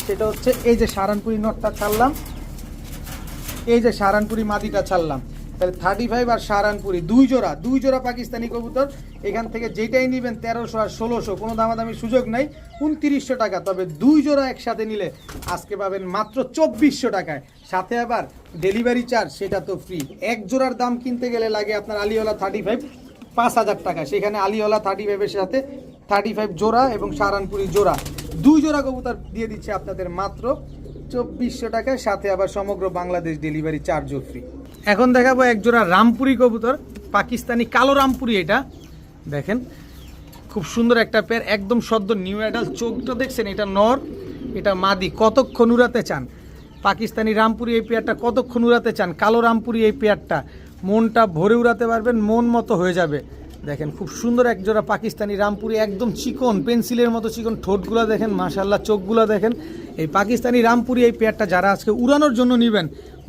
সেটা হচ্ছে এই যে সাহারানপুরি নটটা ছাড়লাম। এই যে সাহারানপুরি মাদিটা ছাড়লাম। তাহলে থার্টি ফাইভ আর সাহারানপুরি, দুই জোড়া দুই জোড়া পাকিস্তানি কবুতর। এখান থেকে যেটাই নেবেন তেরোশো আর ষোলোশো, কোনো দামাদামি সুযোগ নাই, উনত্রিশশো টাকা। তবে দুই জোড়া একসাথে নিলে আজকে পাবেন মাত্র চব্বিশশো টাকায়। সাথে আবার ডেলিভারি চার্জ সেটা তো ফ্রি এক জোড়ার দাম কিনতে গেলে লাগে আপনার আলিওয়ালা থার্টি ফাইভ পাঁচ হাজার টাকা। সেখানে আলিওয়ালা থার্টি ফাইভের সাথে থার্টি ফাইভ জোড়া এবং সাহারানপুরি জোড়া। দুই জোড়া কবুতর দিয়ে দিচ্ছে আপনাদের মাত্র চব্বিশশো টাকায়। সাথে আবার সমগ্র বাংলাদেশ ডেলিভারি চার্জও ফ্রি এখন দেখাবো একজোড়া রামপুরি কবুতর, পাকিস্তানি কালো রামপুরি এটা। দেখেন, খুব সুন্দর একটা পেয়ার, একদম সদ্য নিউ অ্যাডাল চোখটা দেখছেন, এটা নর, এটা মাদি। কতক্ষণ উড়াতে চান? পাকিস্তানি রামপুরি এই পেয়ারটা কতক্ষণ উড়াতে চান? কালো রামপুরি এই পেয়ারটা। মনটা ভরে উড়াতে পারবেন, মন মতো হয়ে যাবে। দেখেন, খুব সুন্দর এক জোড়া পাকিস্তানি রামপুরি, একদম চিকন পেন্সিলের মতো চিকন, ঠোঁটগুলো দেখেন মাশাল্লাহ চোখগুলো দেখেন। এই পাকিস্তানি রামপুরি এই পেয়ারটা যারা আজকে উড়ানোর জন্য নেবেন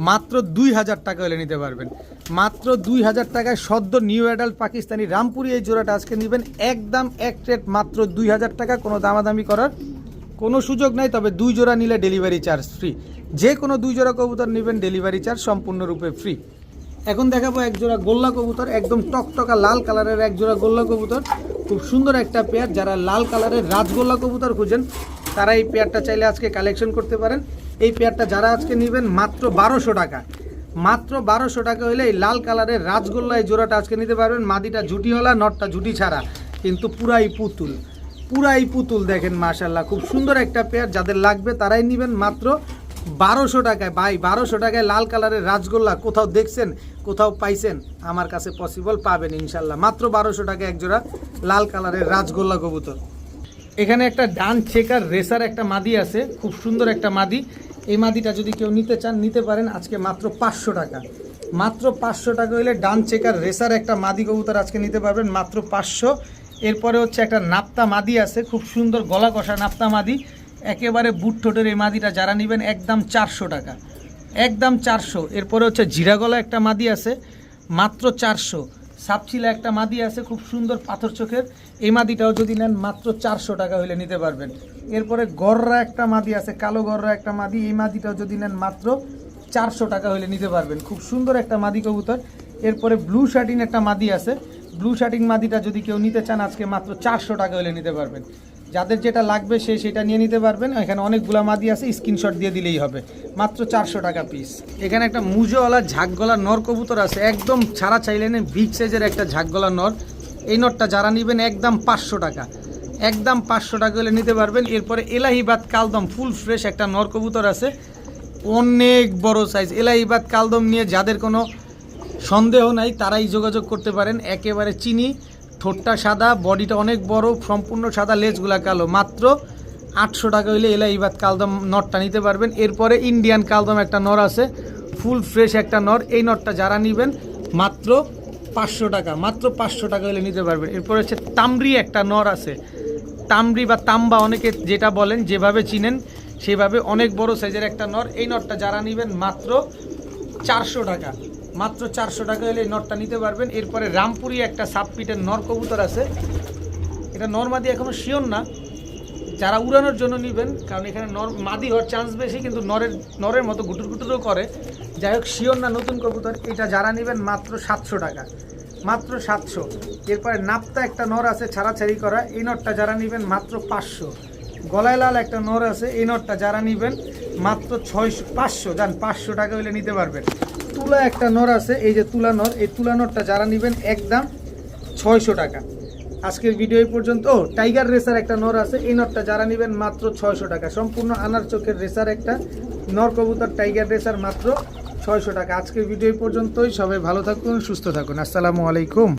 মাত্র দুই হাজার টাকা হলে নিতে পারবেন। মাত্র দুই হাজার টাকায় সদ্য নিউ অ্যাডাল্ট পাকিস্তানি রামপুরি এই জোড়াটা আজকে নেবেন। একদম এক রেট মাত্র দুই হাজার টাকা। কোনো দামাদামি করার কোনো সুযোগ নাই, তবে দুই জোড়া নিলে ডেলিভারি চার্জ ফ্রি যে কোনো দুই জোড়া কবুতর নেবেন ডেলিভারি চার্জ সম্পূর্ণরূপে ফ্রি এখন দেখাবো এক জোড়া গোল্লা কবুতর, একদম টকটকা লাল কালারের এক জোড়া গোল্লা কবুতর। খুব সুন্দর একটা পেয়ার যারা লাল কালারের রাজগোল্লা কবুতর খুঁজেন, তারা এই পেয়ারটা চাইলে আজকে কালেকশন করতে পারেন। এই পেয়ারটা যারা আজকে নেবেন মাত্র বারোশো টাকা। মাত্র বারোশো টাকা হলে এই লাল কালারের রাজগোল্লা এই জোড়াটা আজকে নিতে পারবেন। মাদিটা ঝুটিওয়ালা নটটা ঝুটি ছাড়া। কিন্তু পুরাই পুতুল পুরাই পুতুল দেখেন মাশাল্লাহ খুব সুন্দর একটা পেয়ার। যাদের লাগবে তারাই নেবেন মাত্র বারোশো টাকায়। ভাই, বারোশো টাকায় লাল কালারের রাজগোল্লা কোথাও দেখছেন, কোথাও পাইছেন? আমার কাছে পসিবল পাবেন ইনশাল্লাহ মাত্র বারোশো টাকা একজোড়া লাল কালারের রাজগোল্লা কবুতর। এখানে একটা ডান চেকার রেসার একটা মাদি আছে, খুব সুন্দর একটা মাদি। এই মাদিটা যদি কেউ নিতে চান, নিতে পারেন আজকে মাত্র পাঁচশো টাকা। মাত্র পাঁচশো টাকা হলে ডান চেকার রেসার একটা মাদি কবুতর আজকে নিতে পারবেন, মাত্র পাঁচশো। এরপরে হচ্ছে একটা নাপ্তা মাদি আছে, খুব সুন্দর গলা কষা নাপ্তা মাদি। একেবারে বুট ঠোঁটের এই মাদিটা যারা নেবেন, একদম চারশো টাকা। একদম চারশো। এরপরে হচ্ছে জিরাগলা একটা মাদি আছে, মাত্র চারশো। সাপচিলা একটা মাদি আছে, খুব সুন্দর পাথর চোখের। এই মাদিটাও যদি নেন, মাত্র চারশো টাকা হইলে নিতে পারবেন। এরপরে গররা একটা মাদি আছে, কালো গররা একটা মাদি। এই মাদিটাও যদি নেন, মাত্র চারশো টাকা হইলে নিতে পারবেন। খুব সুন্দর একটা মাদি কবুতর। এরপরে ব্লু শার্টিং একটা মাদি আছে। ব্লু শার্টিং মাদিটা যদি কেউ নিতে চান, আজকে মাত্র চারশো টাকা হলে নিতে পারবেন। যাদের যেটা লাগবে সে সেটা নিয়ে নিতে পারবেন। এখানে অনেকগুলা মাদি আছে স্ক্রিনশট দিয়ে দিলেই হবে। মাত্র চারশো টাকা পিস এখানে একটা মুজোওয়ালা ঝাঁকগলা নর কবুতর আছে, একদম ছাড়া চাইলেন বিগ সাইজের একটা ঝাঁকগলা নর। এই নটটা যারা নেবেন, একদম পাঁচশো টাকা। একদম পাঁচশো টাকা হলে নিতে পারবেন। এরপরে এলাহিবাদ কালদম ফুল ফ্রেশ একটা নর কবুতর আছে। অনেক বড় সাইজ এলাহিবাদ কালদম নিয়ে যাদের কোনো সন্দেহ নাই, তারাই যোগাযোগ করতে পারেন। একেবারে চিনি। ঠোঁটটা সাদা, বডিটা অনেক বড়, সম্পূর্ণ সাদা, লেজগুলা কালো। মাত্র আটশো টাকা হইলে এলা ইবাদ কালদম নটটা নিতে পারবেন। এরপরে ইন্ডিয়ান কালদম একটা নর আছে, ফুল ফ্রেশ একটা নর। এই নটটা যারা নেবেন, মাত্র পাঁচশো টাকা, মাত্র পাঁচশো টাকা হলে নিতে পারবেন। এরপরে হচ্ছে তামরি একটা নর আছে। তামরি বা তাম্বা অনেকে যেটা বলেন, যেভাবে চিনেন, সেভাবে অনেক বড় সাইজের একটা নর। এই নটটা যারা নেবেন, মাত্র চারশো টাকা। মাত্র চারশো টাকা হলে নটটা নিতে পারবেন। এরপরে রামপুরি একটা সাবপিটের নর কবুতর আছে। এটা নর্মাদি এখনও শিওর না। যারা উড়ানোর জন্য নেবেন, কারণ এখানে নর মাদি হওয়ার চান্স বেশি, কিন্তু নরের নরের মতো গুটুর গুটুরও করে। যাই হোক, শিওর না নতুন কবুতর, এটা যারা নেবেন মাত্র সাতশো টাকা। মাত্র সাতশো। এরপরে নাপ্তা একটা নর আছে ছাড়াছাড়ি করা। এই নটটা যারা নেবেন মাত্র পাঁচশো। গলায় লাল একটা নর আছে, এই নটটা যারা নেবেন মাত্র ছয়শো, পাঁচশো। যান, পাঁচশো টাকা হলে নিতে পারবেন। তুলা একটা নর আছে, এই যে তুলা নর, এই তুলা নরটা যারা নেবেন একদম ছয়শো টাকা। আজকের ভিডিও পর্যন্ত। ও টাইগার রেসার একটা নর আছে, এই নরটা যারা নেবেন মাত্র ছয়শো টাকা। সম্পূর্ণ আনার চোখের রেসার একটা নর কবুতর টাইগার রেসার মাত্র ছয়শো টাকা। আজকের ভিডিও পর্যন্তই। সবাই ভালো থাকুন, সুস্থ থাকুন। আসসালামু আলাইকুম।